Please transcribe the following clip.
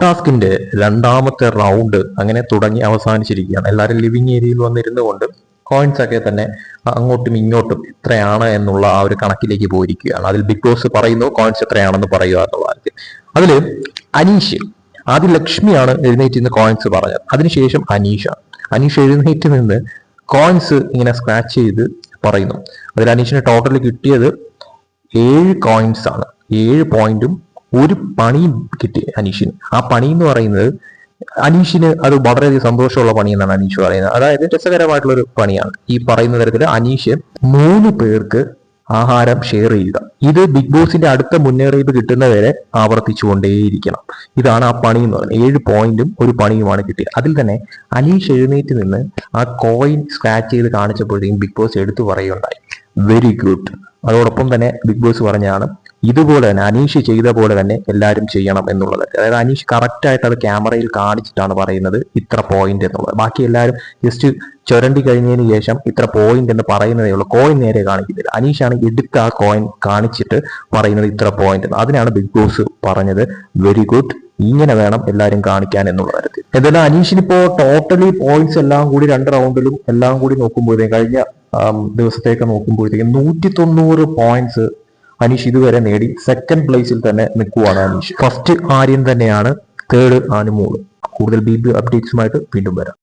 ടാസ്കിന്റെ രണ്ടാമത്തെ റൗണ്ട് അങ്ങനെ തുടങ്ങി അവസാനിച്ചിരിക്കുകയാണ്. എല്ലാവരും ലിവിങ് ഏരിയയിൽ വന്നിരുന്നു കൊണ്ട് കോയിൻസ് ഒക്കെ തന്നെ അങ്ങോട്ടും ഇങ്ങോട്ടും ഇത്രയാണ് എന്നുള്ള ആ ഒരു കണക്കിലേക്ക് പോയിരിക്കുകയാണ്. അതിൽ ബിഗ് ബോസ് പറയുന്നു കോയിൻസ് എത്രയാണെന്ന് പറയുക എന്നുള്ള കാര്യത്തിൽ അതിൽ അനീഷ് ആദ്യം ലക്ഷ്മിയാണ് എഴുന്നേറ്റ് നിന്ന് കോയിൻസ് പറഞ്ഞത്. അതിനുശേഷം അനീഷ അനീഷ് എഴുന്നേറ്റ് നിന്ന് കോയിൻസ് ഇങ്ങനെ സ്ക്രാച്ച് ചെയ്ത് പറയുന്നു. അതിൽ അനീഷിന് ടോട്ടൽ കിട്ടിയത് ഏഴ് കോയിൻസ് ആണ്. ഏഴ് പോയിന്റും ഒരു പണിയും കിട്ടി അനീഷിന്. ആ പണി എന്ന് പറയുന്നത് അനീഷിന് അത് വളരെയധികം സന്തോഷമുള്ള പണി എന്നാണ് അനീഷ് പറയുന്നത്. അതായത് രസകരമായിട്ടുള്ള ഒരു പണിയാണ്. ഈ പറയുന്ന തരത്തിൽ അനീഷ് മൂന്ന് പേർക്ക് ആഹാരം ഷെയർ ചെയ്യുക. ഇത് ബിഗ് ബോസിന്റെ അടുത്ത മുന്നറിയിപ്പ് കിട്ടുന്നവരെ ആവർത്തിച്ചുകൊണ്ടേയിരിക്കണം. ഇതാണ് ആ പണി എന്ന് പറയുന്നത്. ഏഴ് പോയിന്റും ഒരു പണിയുമാണ് കിട്ടിയത്. അതിൽ തന്നെ അനീഷ് എഴുന്നേറ്റ് നിന്ന് ആ കോയിൻ സ്ക്രാച്ച് ചെയ്ത് കാണിച്ചപ്പോഴത്തേക്കും ബിഗ് ബോസ് എടുത്തു പറയുകയുണ്ടായി. വെരി ഗുഡ് അതോടൊപ്പം തന്നെ ബിഗ് ബോസ് പറഞ്ഞാണ് ഇതുപോലെ തന്നെ അനീഷ് ചെയ്ത പോലെ തന്നെ എല്ലാവരും ചെയ്യണം എന്നുള്ളത്. അതായത് അനീഷ് കറക്റ്റ് ആയിട്ട് അത് ക്യാമറയിൽ കാണിച്ചിട്ടാണ് പറയുന്നത് ഇത്ര പോയിന്റ് എന്നുള്ളത്. ബാക്കി എല്ലാവരും ജസ്റ്റ് ചുരണ്ടി കഴിഞ്ഞതിന് ശേഷം ഇത്ര പോയിന്റ് എന്ന് പറയുന്നതേ ഉള്ളൂ. കോയിൻ നേരെ കാണിക്കുന്നില്ല. അനീഷ് ആണ് എടുത്ത് ആ കോയിൻ കാണിച്ചിട്ട് പറയുന്നത് ഇത്ര പോയിന്റ് അതിനാണ് ബിഗ് ബോസ് പറഞ്ഞത് വെരി ഗുഡ് ഇങ്ങനെ വേണം എല്ലാവരും കാണിക്കാൻ എന്നുള്ള കാര്യത്തിൽ എന്തായാലും അനീഷിനിപ്പോ ടോട്ടലി പോയിന്റ്സ് എല്ലാം കൂടി രണ്ട് റൗണ്ടിലും എല്ലാം കൂടി നോക്കുമ്പോഴത്തേക്കും കഴിഞ്ഞ ദിവസത്തേക്ക് നോക്കുമ്പോഴത്തേക്കും നൂറ്റി തൊണ്ണൂറ് പോയിന്റ്സ് അനീഷ് ഇതുവരെ നേടി സെക്കൻഡ് പ്ലേസിൽ തന്നെ നിൽക്കുവാണ് അനീഷ്. ഫസ്റ്റ് ആര്യൻ തന്നെയാണ് തേർഡ് ആനുമോൾ. കൂടുതൽ ബി ബി അപ്ഡേറ്റ്സുമായിട്ട് വീണ്ടും വരാം.